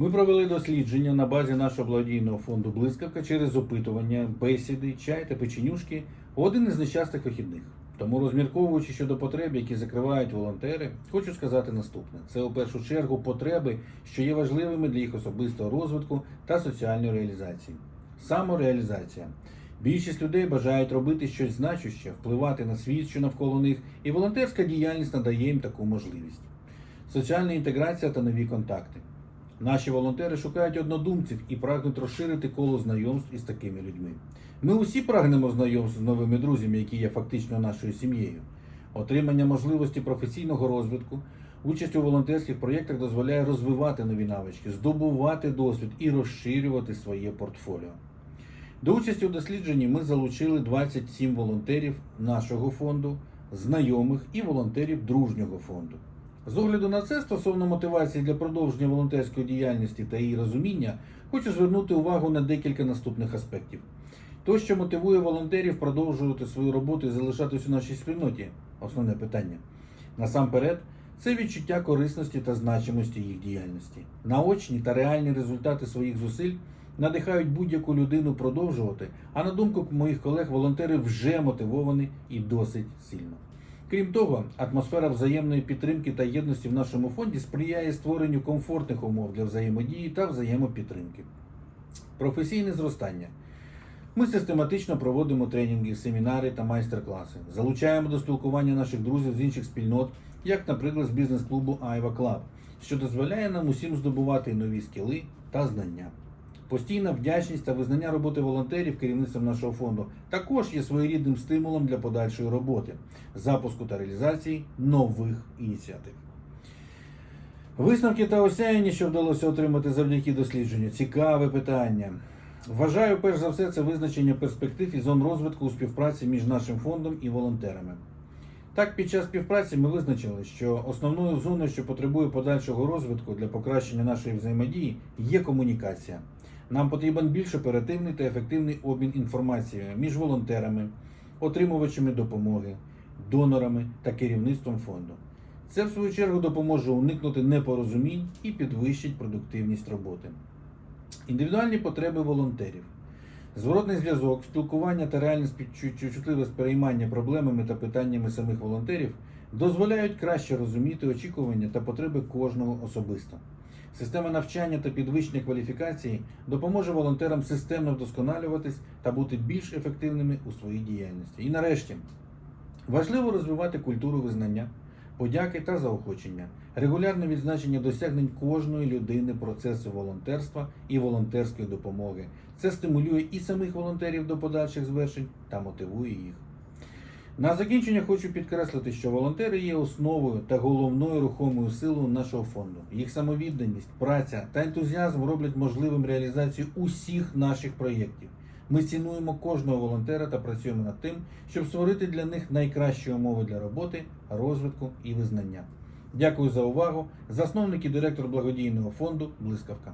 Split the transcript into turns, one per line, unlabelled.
Ми провели дослідження на базі нашого благодійного фонду Блискавка через опитування, бесіди, чай та печенюшки один із нещастих вихідних. Тому, розмірковуючи щодо потреб, які закривають волонтери, хочу сказати наступне: це у першу чергу потреби, що є важливими для їх особистого розвитку та соціальної реалізації. Самореалізація. Більшість людей бажають робити щось значуще, впливати на світ, що навколо них, і волонтерська діяльність надає їм таку можливість. Соціальна інтеграція та нові контакти. Наші волонтери шукають однодумців і прагнуть розширити коло знайомств із такими людьми. Ми усі прагнемо знайомств з новими друзями, які є фактично нашою сім'єю. Отримання можливості професійного розвитку, участь у волонтерських проєктах дозволяє розвивати нові навички, здобувати досвід і розширювати своє портфоліо. До участі у дослідженні ми залучили 27 волонтерів нашого фонду, знайомих і волонтерів дружнього фонду. З огляду на це, стосовно мотивації для продовження волонтерської діяльності та її розуміння, хочу звернути увагу на декілька наступних аспектів. То, що мотивує волонтерів продовжувати свою роботу і залишатись у нашій спільноті основне питання. Насамперед, це відчуття корисності та значимості їх діяльності. Наочні та реальні результати своїх зусиль надихають будь-яку людину продовжувати, а на думку моїх колег, волонтери вже мотивовані і досить сильно. Крім того, атмосфера взаємної підтримки та єдності в нашому фонді сприяє створенню комфортних умов для взаємодії та взаємопідтримки. Професійне зростання. Ми систематично проводимо тренінги, семінари та майстер-класи. Залучаємо до спілкування наших друзів з інших спільнот, як, наприклад, з бізнес-клубу Айва Club, що дозволяє нам усім здобувати нові скіли та знання. Постійна вдячність та визнання роботи волонтерів керівництвом нашого фонду також є своєрідним стимулом для подальшої роботи, запуску та реалізації нових ініціатив. Висновки та осяяння, що вдалося отримати завдяки дослідженню, цікаве питання. Вважаю, перш за все, це визначення перспектив і зон розвитку у співпраці між нашим фондом і волонтерами. Так, під час співпраці ми визначили, що основною зоною, що потребує подальшого розвитку для покращення нашої взаємодії, є комунікація. Нам потрібен більш оперативний та ефективний обмін інформацією між волонтерами, отримувачами допомоги, донорами та керівництвом фонду. Це, в свою чергу, допоможе уникнути непорозумінь і підвищить продуктивність роботи. Індивідуальні потреби волонтерів. Зворотний зв'язок, спілкування та реальне чутливе сприймання проблемами та питаннями самих волонтерів дозволяють краще розуміти очікування та потреби кожного особисто. Система навчання та підвищення кваліфікації допоможе волонтерам системно вдосконалюватись та бути більш ефективними у своїй діяльності. І нарешті важливо розвивати культуру визнання, подяки та заохочення, регулярне відзначення досягнень кожної людини процесу волонтерства і волонтерської допомоги. Це стимулює і самих волонтерів до подальших звершень та мотивує їх. На закінчення хочу підкреслити, що волонтери є основою та головною рухомою силою нашого фонду. Їх самовідданість, праця та ентузіазм роблять можливим реалізацію усіх наших проєктів. Ми цінуємо кожного волонтера та працюємо над тим, щоб створити для них найкращі умови для роботи, розвитку і визнання. Дякую за увагу. Засновник і директор благодійного фонду Блискавка.